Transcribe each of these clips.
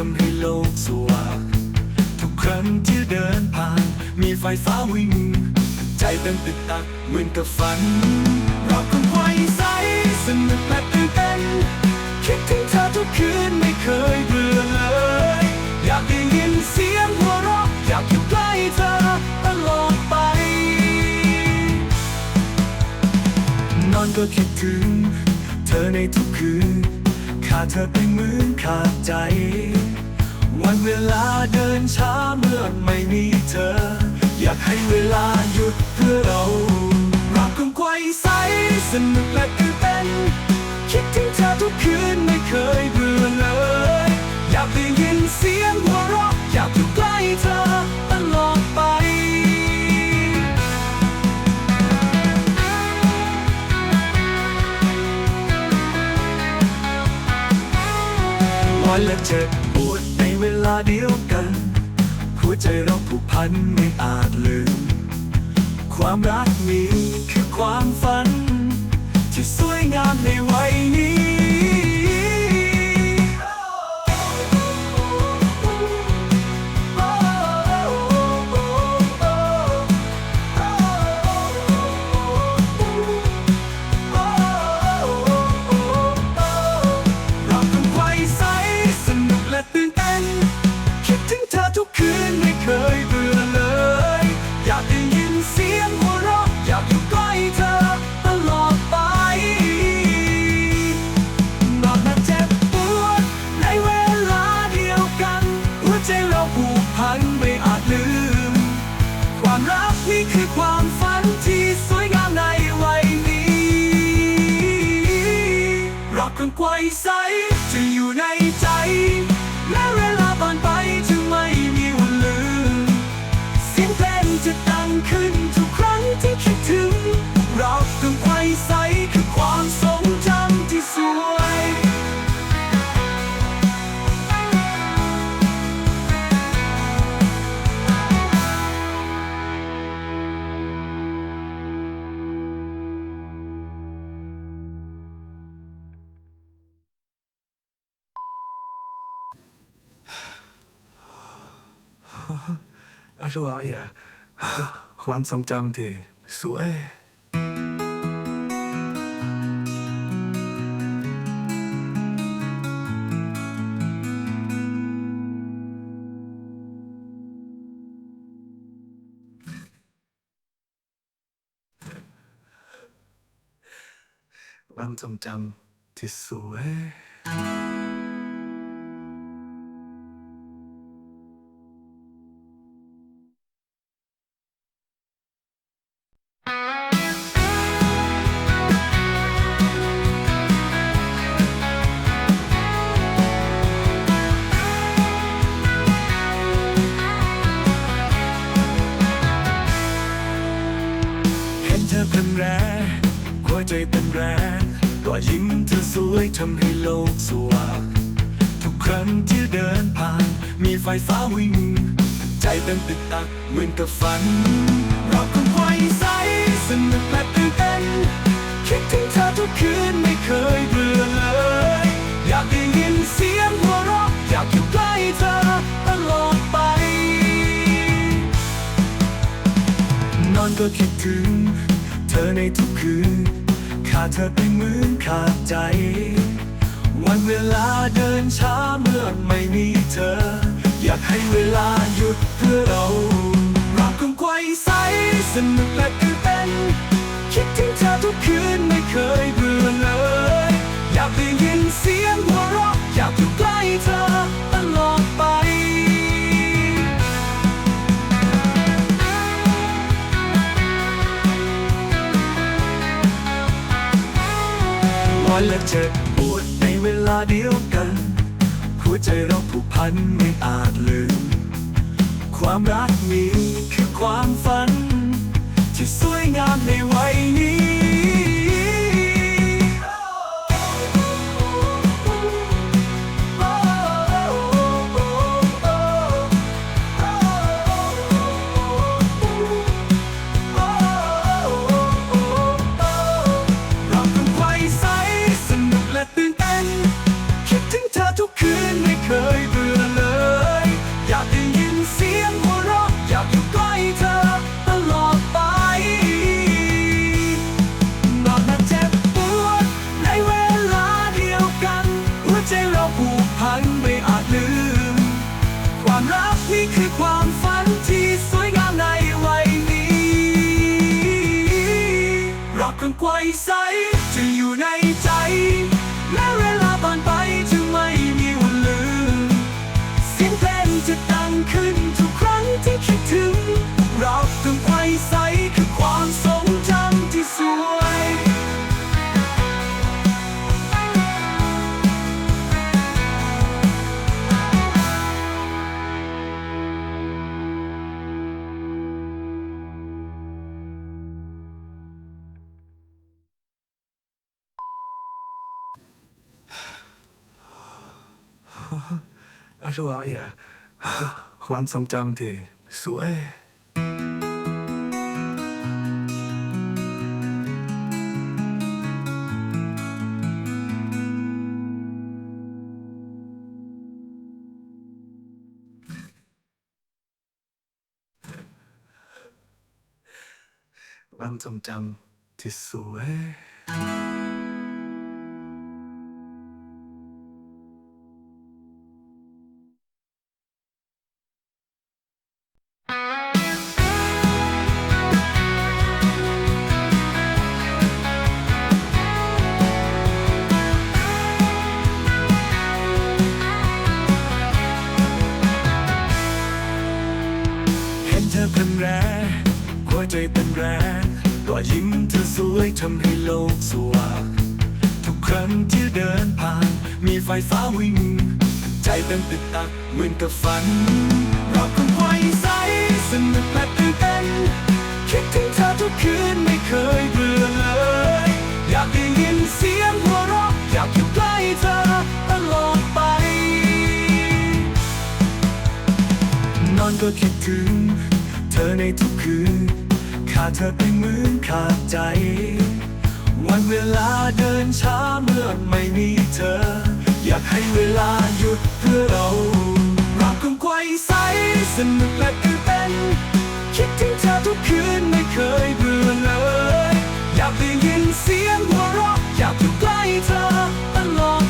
ทำให้โลกสว่างทุกครั้งที่เดินผ่าน มีไฟฟ้าวิ่ง ใจเต้นตึกตักเหมือนกับฝันเราคงไว้ใสสนุกและตื่นเต้นคิดถึงเธอทุกคืนไม่เคยเบื่อเลย อยากได้ยินเสียงหัวเราะอยากอยู่ใกล้เธอตลอดไป นอนก็คิดถึง เธอในทุกคืน ขาดเธอเป็นเหมือนขาดใจ วันเวลาเดินช้าเมื่อไม่มีเธอ อยากให้เวลาหยุดเพื่อเรารักกันไกวใสสนุกและตื่นเต้นคิดถึงเธอทุกคืนไม่เคยเบื่อเลย ฝันไม่อาจลืม ความรักนี้คือความฝัน ควา อะไรอะความทรงจำที่สวย ความทรงจำที่สวย เธอสวยทำให้โลกสว่างทุกครั้งที่เดินผ่าน มีไฟฟ้าวิ่ง ใจเต้นตึกตักเหมือนกับฝันเราคงไว้ใสสนุกและตื่นเต้นคิดถึงเธอทุกคืนไม่เคยเบื่อเลย อยากได้ยินเสียงหัวเราะอยากอยู่ใกล้เธอตลอดไป นอนก็คิดถึง เธอในทุกคืนขาดเธอเป็นเหมือน ขาดใจ วันเวลาเดินช้าเมื่อไม่มีเธอ อยากให้เวลาหยุดเพื่อเรารักกันไกวใสสนุกและตื่นเต้นคิดถึงเธอทุกคืนไม่เคยเบื่อเลย อยากได้ยินเสียงหัวเราะอยากอยู่ใกล้เธอตล อดไปร้อยและเจ็บปวดในเวลาเดียวกัน หัวใจเราผูกพันไม่อาจลืม ความรักนี้คือความฝัน ที่สวยงามในวัยนี้ อะไรวเนี่ย ความทรงจำที่สวย ความทรงจำที่สวย ใจเป็นแรงรอยยิ้มเธอสวยทำให้โลกสว่างทุกครั้งที่เดินผ่าน มีไฟฟ้าวิ่ง ใจเต็มติดตักเหมือนกับฝันเราคงไว้ใสสนุกและตื่นเต้นคิดถึงเธอทุกคืนไม่เคยเบื่อเลย อยากได้ยินเสียงหัวเราะอยากอยู่ใกล้เธอตลอดไป นอนก็คิดถึง เธอในทุกคืน ดเธอเป็นเหมือนขาดใจ วันเวลาเดินช้าเมื่อไม่มีเธอ อยากให้เวลาหยุดเพื่อเรารักกันไกวใสสนุกและตื่นเต้นคิดถึงเธอทุกคืนไม่เคยเบื่อเลย อยากได้ยินเสียงหัวเราะอยากอยู่ใกล้เธอตลอด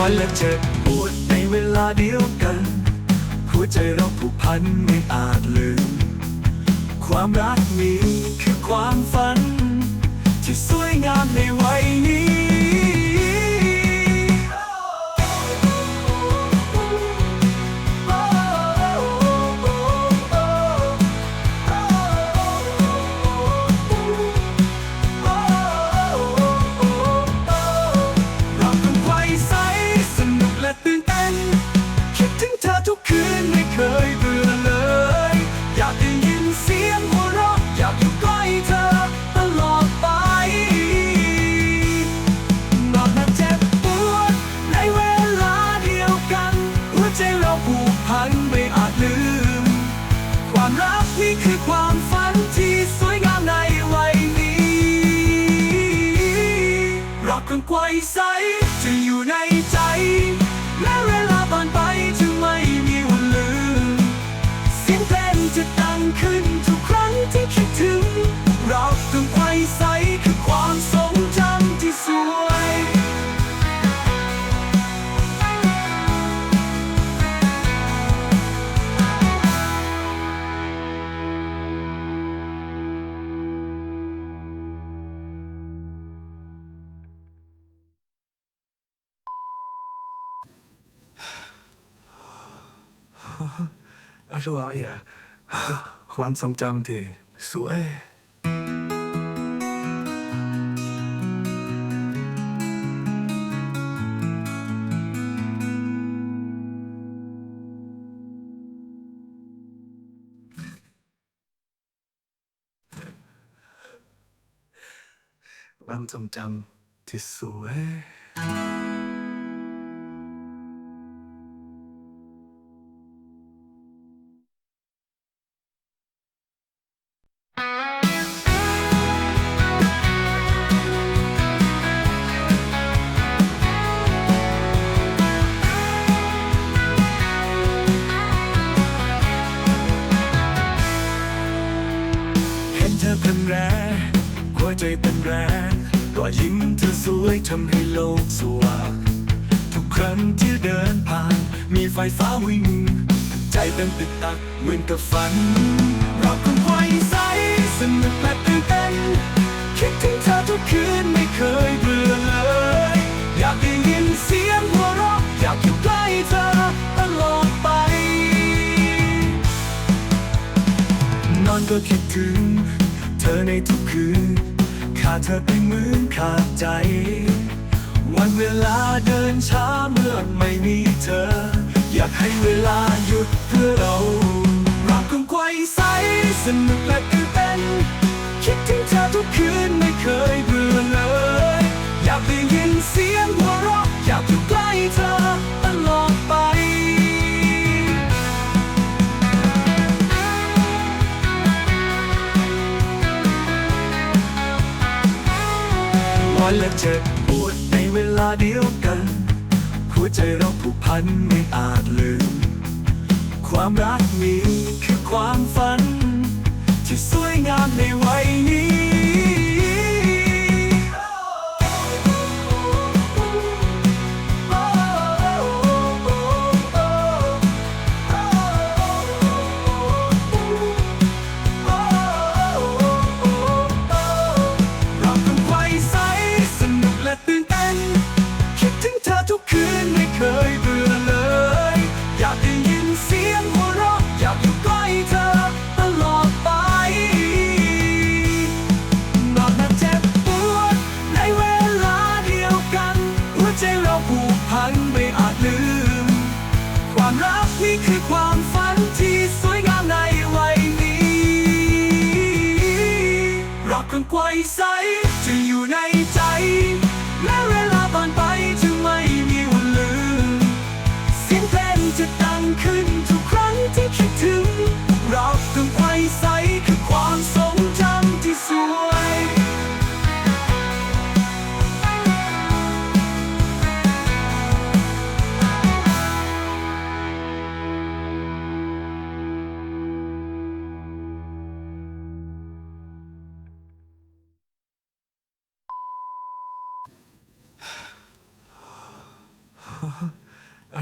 ร้อยและเจ็บปวดในเวลาเดียวกัน หัวใจเราผูกพันไม่อาจลืม ความรักนี้คือความฝัน ที่สวยงามในวัยนี้ รักกันไกวใสจะอยู่ในใจ อะไรวะเนี่ยความทรงจำที่สวย ความทรงจำที่สวย ทำให้โลกสว่างทุกครั้งที่เดินผ่าน มีไฟฟ้าวิ่ง ใจเต็มติดตักเหมือนกับฝันเราคงไว้ใสสนุกและตื่นเต้นคิดถึงเธอทุกคืนไม่เคยเบื่อเลย อยากได้ยินเสียงหัวเราะอยากอยู่ใกล้เธอตลอดไป นอนก็คิดถึง เธอในทุกคืน ขาดเธอเป็นเหมือนขาดใจ วันเวลาเดินช้าเมื่อไม่มีเธอ อยากให้เวลาหยุดเพื่อเรารักกันไกวใสสนุกและตื่นเต้นคิดถึงเธอทุกคืนไม่เคยเบื่อเลย อยากได้ยินเสียงหัวเราะอยากอยู่ใกล้เธอตลอดไป ร้อนและเจ็บปวดในเวลาเดียวกัน หัวใจเราผูกพันไม่อาจลืม ความรักนี้คือความฝัน ที่สวยงามใน ความรักนี่คือความฝันที่สวยงามในวัยนี้รักคนไกวใสจะอยู่ในใจ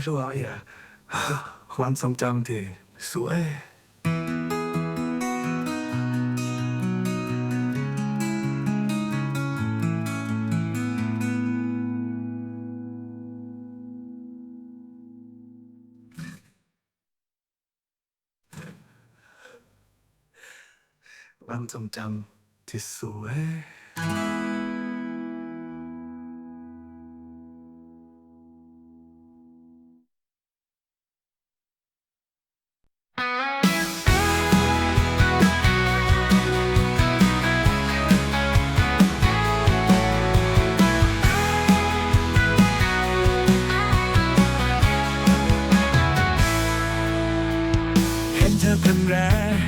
อะไรอะความทรงจำที่สวยความทรงจำที่สวย ต้นแรง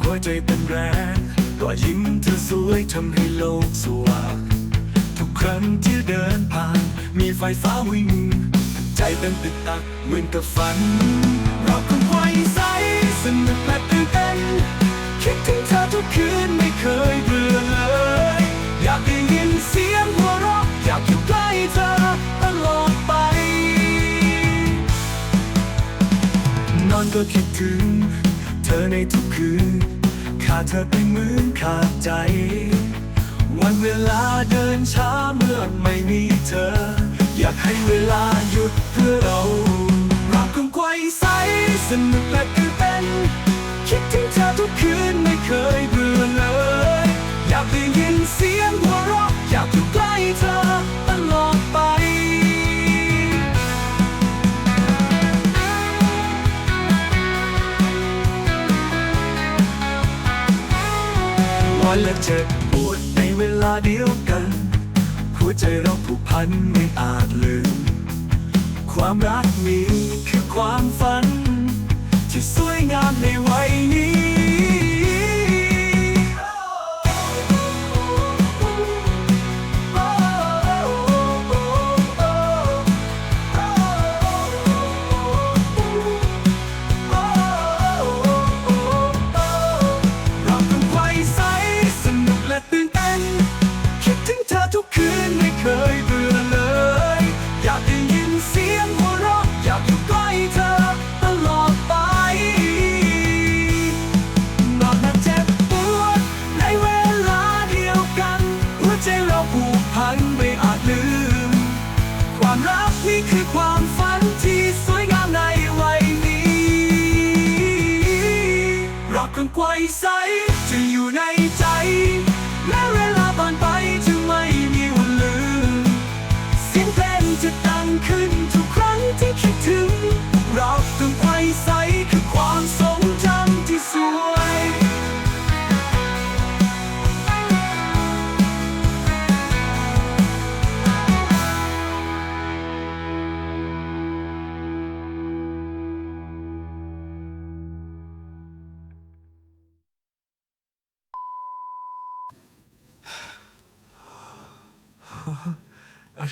หัวใจเป็นแรงรอยยิ้มเธอสวยทำให้โลกสว่างทุกครั้งที่เดินผ่าน มีไฟฟ้าวิ่ง ใจเป็นตึกตักเหมือนกับฝันเราคงไว้ใสสนุกและตื่นเต้นคิดถึงเธอทุกคืนไม่เคยเบื่อเลย อยากได้ยินเสียงหัวเราะอยากอยู่ใกล้เธอตลอดไป นอนก็คิดถึง เธอในทุกคืน ขาดเธอเป็นเหมือนขาดใจ วันเวลาเดินช้าเมื่อไม่มีเธอ อยากให้เวลาหยุดเพื่อเรารักกันไกวใสสนุกและตื่นเต้นคิดถึงเธอทุกคืนไม่เคยเบื่อเลย อยากได้ยินเสียง อนและเจ็บปวดในเวลาเดียวกัน หัวใจเราผูกพันไม่อาจลืม ความรักมีคือความฝัน ที่สวยงามในวัยนี้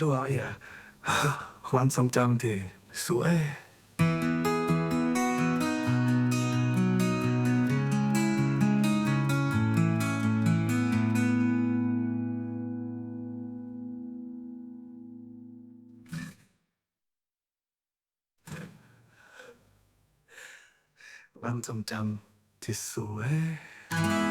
อะไรวะเนี่ยความทรงจำที่สวยความทรงจำที่สวย